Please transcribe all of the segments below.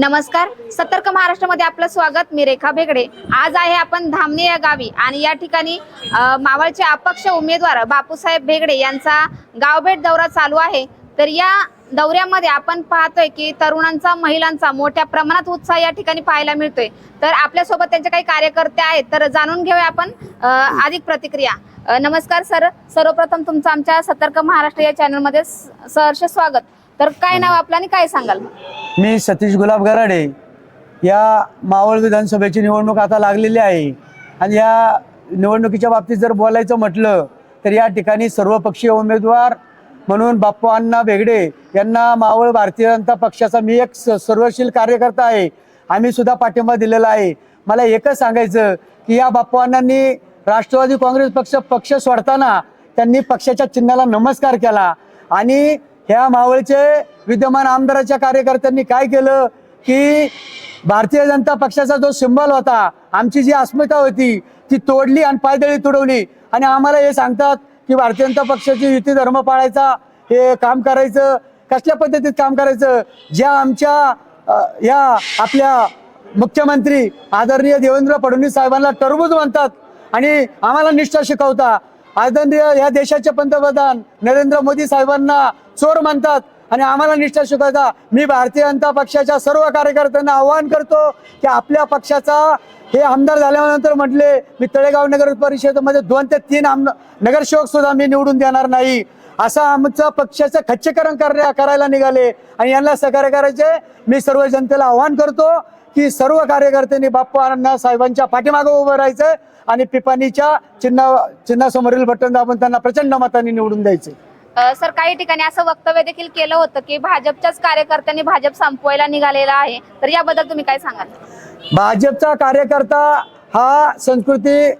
नमस्कार. सतर्क महाराष्ट्रामध्ये आपलं स्वागत. मी रेखा भेगडे. आज आहे आपण धामणे या गावी आणि या ठिकाणी मावळचे अपक्ष उमेदवार बापूसाहेब भेगडे यांचा गावभेट दौरा चालू आहे. तर या दौऱ्यामध्ये आपण पाहतोय की तरुणांचा महिलांचा मोठ्या प्रमाणात उत्साह या ठिकाणी पाहायला मिळतोय. तर आपल्यासोबत त्यांचे काही कार्यकर्ते आहेत. तर जाणून घेऊया आपण अधिक प्रतिक्रिया. नमस्कार सर. सर्वप्रथम तुमचं आमच्या सतर्क महाराष्ट्र या चॅनलमध्ये सहर्ष स्वागत. तर काय नाव आपलं आणि काय सांगाल? मी सतीश गुलाब गराडे. या मावळ विधानसभेची निवडणूक आता लागलेली आहे. आणि या निवडणुकीच्या बाबतीत जर बोलायचं म्हटलं तर या ठिकाणी सर्वपक्षीय उमेदवार म्हणून बाप्पा अण्णा बेगडे यांना मावळ भारतीय जनता पक्षाचा मी एक स- सर्वशील कार्यकर्ता आहे. आम्ही सुद्धा पाठिंबा दिलेला आहे. मला एकच सांगायचं की या बाप्पा अण्णांनी राष्ट्रवादी काँग्रेस पक्ष पक्ष सोडताना त्यांनी पक्षाच्या चिन्हाला नमस्कार केला. आणि ह्या मावळचे विद्यमान आमदाराच्या कार्यकर्त्यांनी काय केलं? की भारतीय जनता पक्षाचा जो सिंबल होता आमची जी अस्मिता होती ती तोडली आणि पायदळी तुडवली. आणि आम्हाला हे सांगतात की भारतीय जनता पक्षाची युती धर्म पाळायचा हे काम करायचं. कसल्या पद्धतीत काम करायचं? ज्या आमच्या या आपल्या मुख्यमंत्री आदरणीय देवेंद्र फडणवीस साहेबांना टरबूज म्हणतात आणि आम्हाला निष्ठा शिकवता आदरणीय या देशाचे पंतप्रधान नरेंद्र मोदी साहेबांना चोर म्हणतात आणि आम्हाला निष्ठा शिकवता मी भारतीय जनता पक्षाच्या सर्व कार्यकर्त्यांना आवाहन करतो की आपल्या पक्षाचा हे आमदार झाल्यानंतर म्हटले मी तळेगाव नगर परिषदेमध्ये दोन ते तीन आम नगरसेवक सुद्धा मी निवडून देणार नाही. असं आमचं पक्षाचं खच्चीकरण करण्या करायला निघाले आणि यांना सहकार्य करायचे. मी सर्व जनतेला आवाहन करतो की सर्व कार्यकर्त्यांनी बाप्पा अण्णा साहेबांच्या पाठीमागं उभं राहायचं आणि पिपाणीच्या चिन्हा चिन्हासमोरील बटन दाबून त्यांना प्रचंड मतांनी निवडून द्यायचे. सर काही ठिकाणी असं वक्तव्य देखील केलं होतं की भाजपच्याच कार्यकर्त्यांनी भाजप संपवायला निघालेला आहे. तर याबद्दल तुम्ही काय सांगाल? भाजपचा कार्यकर्ता हा संस्कृती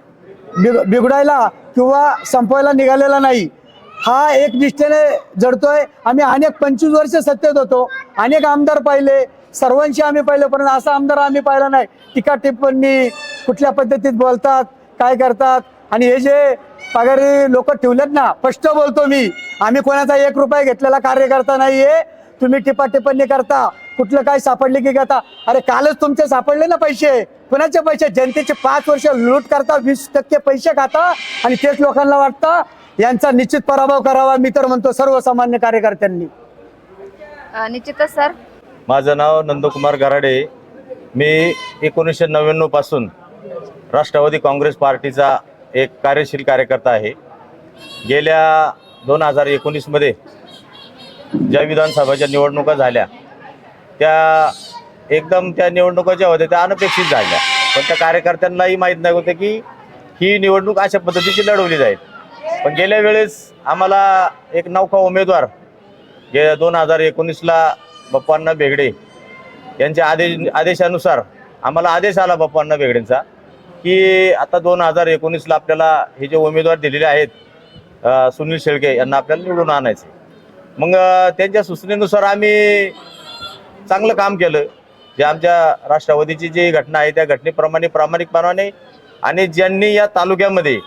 बिघडायला किंवा संपवायला निघालेला नाही. हा एक निष्ठेने जडतोय. आम्ही अनेक पंचवीस वर्ष सत्तेत होतो. अनेक आमदार पाहिले. सर्वांशी आम्ही पाहिले परंतु असा आमदार आम्ही पाहिला नाही. टीका टिप्पणी कुठल्या पद्धतीत बोलतात काय करतात आणि हे जे पगारी लोक ठेवलेत ना स्पष्ट बोलतो मी आम्ही कोणाचा एक रुपया घेतलेला कार्यकर्ता नाहीये तुम्ही टिपा टिप्पणी करता कुठलं काय सापडले की करता अरे कालच तुमचे सापडले ना पैसे कुणाचे पैसे? जनतेचे पाच वर्ष लूट करता वीस टक्के पैसे खाता आणि तेच लोकांना वाटतं यांचा निश्चित पराभव करावा मी तर म्हणतो सर्वसामान्य कार्यकर्त्यांनी. निश्चितच सर. माझं नाव नंदकुमार गराडे. मी एकोणीसशे नव्याण्णवपासून राष्ट्रवादी काँग्रेस पार्टीचा एक कार्यशील कार्यकर्ता आहे. गेल्या दोन हजार एकोणीसमध्ये ज्या विधानसभाच्या निवडणुका झाल्या त्या एकदम त्या निवडणुका ज्या होत्या त्या अनपेक्षित झाल्या. पण त्या कार्यकर्त्यांनाही माहीत नाही होतं की ही निवडणूक अशा पद्धतीची लढवली जाईल. पण गेल्या वेळेस आम्हाला एक नौका उमेदवार गे दोन हजार एकोणीसला बप्पांना बेगडे यांच्या आदेश आदेशानुसार आम्हाला आदेश आला बप्पांना बेगडेंचा की आता दोन हजार एकोणीसला आपल्याला हे जे उमेदवार दिलेले आहेत सुनील शेळके यांना आपल्याला निवडून आणायचे. मग त्यांच्या सूचनेनुसार आम्ही चांगलं काम केलं. जे आमच्या राष्ट्रवादीची जी घटना आहे त्या घटनेप्रमाणे प्रामाणिकपणाने आणि ज्यांनी या तालुक्यामध्ये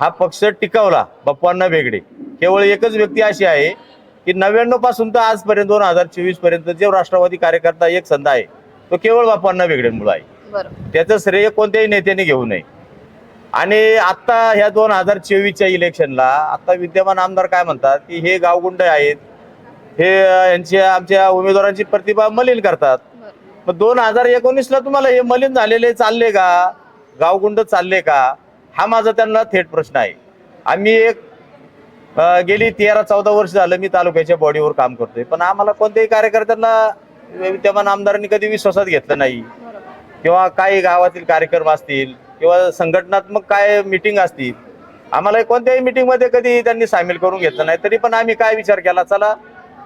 हा पक्ष टिकवला बप्पांना बेगडे केवळ एकच व्यक्ती अशी आहे की नव्याण्णवपासून तर आजपर्यंत दोन हजार चोवीसपर्यंत जे राष्ट्रवादी कार्यकर्ता एक संघ आहे तो केवळ बाप्पांना बेगडेमुळे आहे. त्याचं श्रेय कोणत्याही नेत्याने घेऊ नये. आणि आता ह्या दोन हजार चोवीसच्या इलेक्शनला आता विद्यमान आमदार काय म्हणतात की हे गावगुंड आहेत हे यांच्या आमच्या उमेदवारांची प्रतिभा मलिन करतात. मग दोन हजार एकोणीसला तुम्हाला हे मलिन झालेले चालले का? गावगुंड चालले का? हा माझा त्यांना थेट प्रश्न आहे. आम्ही एक अं, गेली तेरा चौदा वर्ष झालं मी तालुक्याच्या बॉडीवर काम करतोय. पण आम्हाला कोणत्याही कार्यकर्त्यांना विद्यमान आमदारांनी कधी विश्वासात घेतलं नाही. किंवा काही गावातील कार्यक्रम असतील किंवा संघटनात्मक काय मिटिंग असतील आम्हाला कोणत्याही मिटिंगमध्ये कधी त्यांनी सामील करून घेतलं नाही. तरी पण आम्ही काय विचार केला चला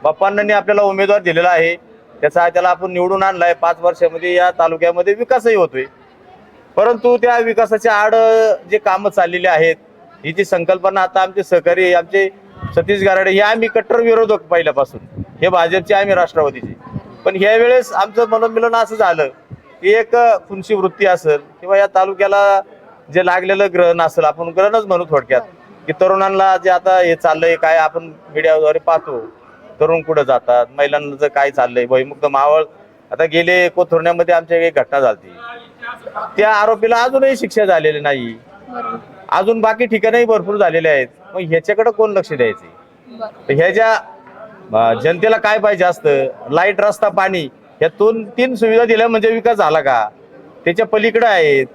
बाप्पांनी आपल्याला उमेदवार दिलेला आहे. त्याचा त्याला आपण निवडून आणलाय. पाच वर्षामध्ये या तालुक्यामध्ये विकासही होतोय. परंतु त्या विकासाच्या आड जे कामं चाललेली आहेत ही जी संकल्पना आता आमचे सहकारी आमचे सतीश गाराडे हे आम्ही कट्टर विरोधक पहिल्यापासून. हे भाजपचे आम्ही राष्ट्रवादीचे. पण ह्या वेळेस आमचं मनोमिलन असं झालं की एक फुनशी वृत्ती असेल किंवा या तालुक्याला जे लागलेलं ग्रहण असेल आपण ग्रहणच म्हणू थोडक्यात की तरुणांना जे आता हे चाललंय काय आपण मीडियाद्वारे पाहतो तरुण कुठं जातात महिलांचं काय चाललंय भयमुक्त मावळ. आता गेले कोथुर्ण्यामध्ये आमच्या एक घटना झाली. त्या आरोपीला अजूनही शिक्षा झालेली नाही. अजून बाकी ठिकाणही भरपूर झालेले आहेत. मग ह्याच्याकडे कोण लक्ष द्यायचे? तर ह्याच्या जनतेला काय पाहिजे असतं? लाइट रस्ता पाणी ह्या दोन तीन सुविधा दिल्या म्हणजे विकास झाला का? त्याच्या पलीकडे आहेत.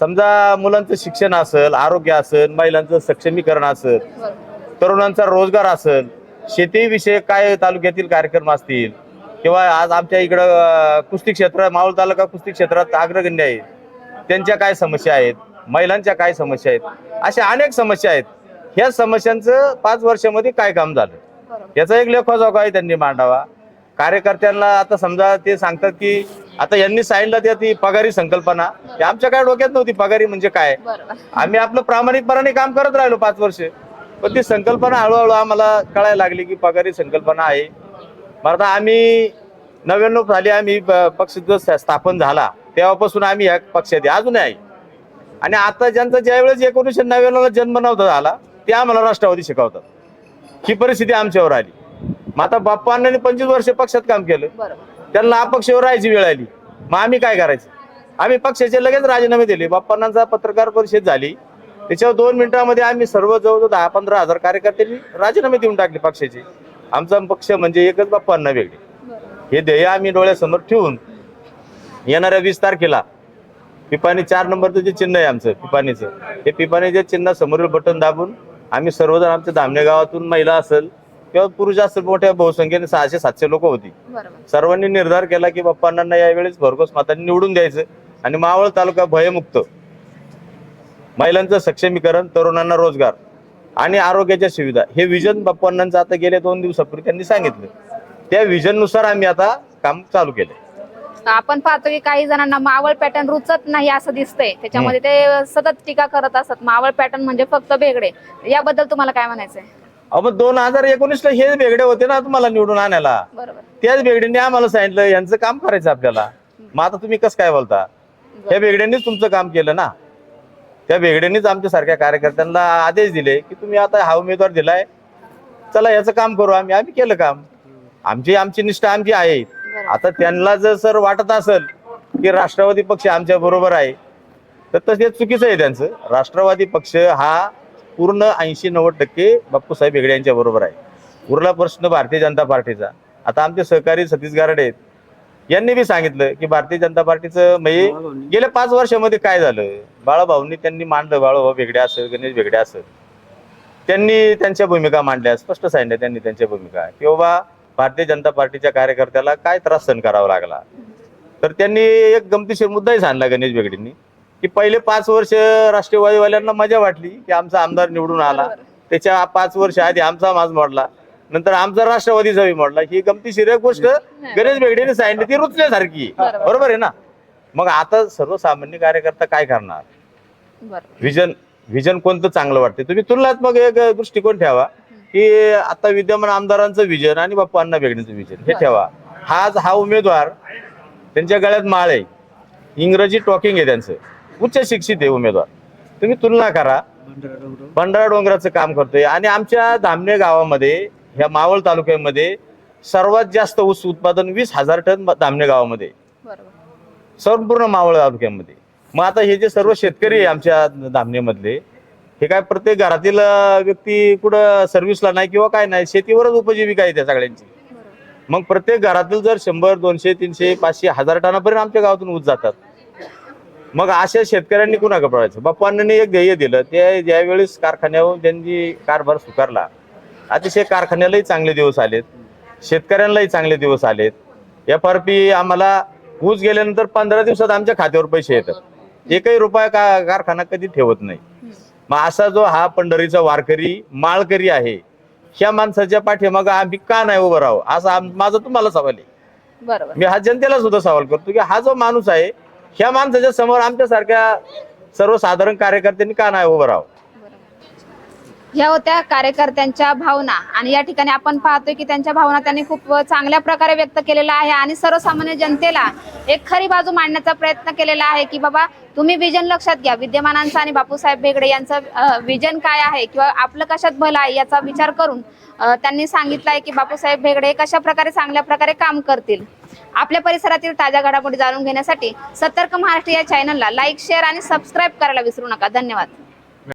समजा मुलांचं शिक्षण असेल आरोग्य असेल महिलांचं सक्षमीकरण असेल तरुणांचा रोजगार असेल शेतीविषयक काय तालुक्यातील कार्यक्रम असतील किंवा आज आमच्या इकडं कुस्ती क्षेत्र मावळ तालुका कुस्ती क्षेत्रात अग्रगण्य आहे त्यांच्या काय समस्या आहेत? महिलांच्या काय समस्या आहेत? अशा अनेक समस्या आहेत. ह्या समस्यांचं पाच वर्षामध्ये काय काम झालं? याचा एक लेखोजोखा आहे त्यांनी मांडावा. कार्यकर्त्यांना आता समजा ते सांगतात की आता यांनी सांगितलं त्या ती पगारी संकल्पना. आमच्या काय डोक्यात नव्हती पगारी म्हणजे काय? आम्ही आपलं प्रामाणिकपणाने काम करत राहिलो पाच वर्ष. पण ती संकल्पना हळूहळू आम्हाला कळायला लागली की पगारी संकल्पना आहे. मग आता आम्ही नव्याण्णव साली आम्ही पक्ष स्थापन झाला. तेव्हापासून आम्ही या पक्षात अजूनही आहे. आणि आता ज्यांचा ज्यावेळेस एकोणीसशे नव्याण्णवला जन्म नव्हता झाला ते आम्हाला राष्ट्रवादी शिकवतात. ही परिस्थिती आमच्यावर आली. मग आता बाप्पा अण्णांनी पंचवीस वर्ष पक्षात काम केलं. त्यांना अपक्षावर राहायची वेळ आली. मग आम्ही काय करायचं? आम्ही पक्षाचे लगेच राजीनामे दिले. बाप्पांनांचा पत्रकार परिषद झाली. त्याच्यावर दोन मिनिटांमध्ये आम्ही सर्व जवळजवळ दहा पंधरा हजार कार्यकर्त्यांनी राजीनामे देऊन टाकले पक्षाचे. आमचा पक्ष म्हणजे एकच बाप्पांना वेगळे. हे ध्येय आम्ही डोळ्यासमोर ठेवून येणाऱ्या वीस तारखेला पिपाणी चार नंबरचं जे चिन्ह आहे आमचं पिपाणीचं. हे पिपाणीच्या चिन्ह समोरील बटन दाबून आम्ही सर्वजण आमच्या धामणे गावातून महिला असेल किंवा पुरुष असेल मोठ्या बहुसंख्येने सहाशे सातशे लोक होती. सर्वांनी निर्धार केला की बाप्पांना यावेळेस भरघोस मतांनी निवडून द्यायचं आणि मावळ तालुका भयमुक्त. महिलांचं सक्षमीकरण तरुणांना रोजगार आणि आरोग्याच्या सुविधा. हे विजन बाप्पांनांचं आता गेल्या दोन दिवसापूर्वी त्यांनी सांगितलं. त्या विजननुसार आम्ही आता काम चालू केलं आपण पाहतो की काही जणांना मावळ पॅटर्न रुचत नाही असं दिसतंय. त्याच्यामध्ये ते सतत टीका करत असतात. मावळ पॅटर्न म्हणजे फक्त बेगडे याबद्दल तुम्हाला काय म्हणायचंय? मग दोन हजार एकोणीसला हे वेगळे होते ना तुम्हाला निवडून आणायला. बरोबर. त्याच बेगड्यांनी आम्हाला सांगितलं यांचं काम करायचं आपल्याला. मग आता तुम्ही कसं काय बोलता? त्या बेगड्यांनीच तुमचं काम केलं ना? त्या बेगड्यांनीच आमच्या सारख्या कार्यकर्त्यांना आदेश दिले की तुम्ही आता हा उमेदवार दिलाय. चला याचं काम करू आम्ही. आम्ही केलं काम. आमची आमची निष्ठा आमची आहे. आता त्यांना जर सर वाटत असेल की राष्ट्रवादी पक्ष आमच्या बरोबर आहे तर तसे चुकीचं आहे त्यांचं. राष्ट्रवादी पक्ष हा पूर्ण ऐंशी नव्वद टक्के बाप्पूसाहेब हेगडे यांच्या बरोबर आहे. उरला प्रश्न भारतीय जनता पार्टीचा. आता आमचे सहकारी सतीश गारडे आहेत. यांनी बी सांगितलं की भारतीय जनता पार्टीचं म्हणजे गेल्या पाच वर्षामध्ये काय झालं? बाळाभाऊंनी त्यांनी मांडलं बाळाभाऊ वेगळे असेल गणेश वेगळे असेल. त्यांनी त्यांच्या भूमिका मांडल्या स्पष्ट सांगितल्या त्यांनी त्यांच्या भूमिका. की बाबा भारतीय जनता पार्टीच्या कार्यकर्त्याला काय त्रास सहन करावा लागला? तर त्यांनी एक गमतीशीर मुद्दाही सांगला गणेश बेगडेंनी की पहिले पाच वर्ष राष्ट्रवादीवाल्यांना मजा वाटली की आमचा आमदार निवडून आला. त्याच्या पाच वर्ष आधी आमचा माज मोडला. नंतर आमचा राष्ट्रवादीचा बी मोडला. ही गमतीशीर एक गोष्ट गणेश बेगडेने सांगितली ती रुचण्यासारखी बरोबर. आहे ना? मग आता सर्वसामान्य कार्यकर्ता काय करणार? व्हिजन व्हिजन कोणतं चांगलं वाटते तुम्ही तुलनात्मक एक दृष्टिकोन ठेवा. की आता विद्यमान आमदारांचं विजन आणि बाप्पा अण्णा बेगडेंचं विजन. हे ठेवा. हा हा उमेदवार त्यांच्या गळ्यात माळ आहे. इंग्रजी टॉकिंग आहे त्यांचं. उच्च शिक्षित आहे उमेदवार. तुम्ही तुलना करा. भंडारा डोंगराचं काम करतोय. आणि आमच्या धामणे गावामध्ये ह्या मावळ तालुक्यामध्ये सर्वात जास्त ऊस उत्पादन वीस हजार टन धामणे गावामध्ये. संपूर्ण मावळ तालुक्यामध्ये. मग आता हे जे सर्व शेतकरी आहे आमच्या धामणेमधले हे काय प्रत्येक घरातील व्यक्ती कुठं सर्व्हिसला नाही किंवा काय नाही शेतीवरच उपजीविका आहे त्या सगळ्यांची. मग प्रत्येक घरातील जर शंभर दोनशे तीनशे पाचशे हजार टनापर्यंत आमच्या गावातून ऊस जातात. मग अशा शेतकऱ्यांनी कुणाकडे पडायचं बाप्पांनी एक ध्येय दिलं ते ज्यावेळेस कारखान्यावर त्यांनी कारभार स्वीकारला अतिशय कारखान्यालाही चांगले दिवस आलेत शेतकऱ्यांनाही चांगले दिवस आलेत. एफ आर पी आम्हाला ऊस गेल्यानंतर पंधरा दिवसात आमच्या खात्यावर पैसे येतात. एकही रुपया का कारखाना कधी ठेवत नाही. मग असा जो हा पंढरीचा वारकरी माळकरी आहे ह्या माणसाच्या पाठीमागं आम्ही का नाही उभं राहू? असा आम- माझा तुम्हाला सवाल आहे. बरोबर. मी हा जनतेला सुद्धा सवाल करतो की हा जो माणूस आहे ह्या माणसाच्या समोर आमच्या सारख्या सर्वसाधारण कार्यकर्त्यांनी का नाही उभं राहावं ह्या होत्या कार्यकर्त्यांच्या भावना. आणि या ठिकाणी आपण पाहतोय की त्यांच्या भावना त्यांनी खूप चांगल्या प्रकारे व्यक्त केलेला आहे. आणि सर्वसामान्य जनतेला एक खरी बाजू मांडण्याचा प्रयत्न केलेला आहे की बाबा तुम्ही विजन लक्षात घ्या. विद्यमानांचं आणि बापूसाहेब बेगडे यांचं विजन काय आहे? किंवा आपलं कशात भलं आहे याचा विचार करून त्यांनी सांगितलं आहे की बापूसाहेब भेगडे कशा प्रकारे चांगल्या प्रकारे काम करतील. आपल्या परिसरातील ताज्या घडामोडी जाणून घेण्यासाठी सतर्क महाराष्ट्र या चॅनलला लाईक शेअर आणि सबस्क्राईब करायला विसरू नका. धन्यवाद.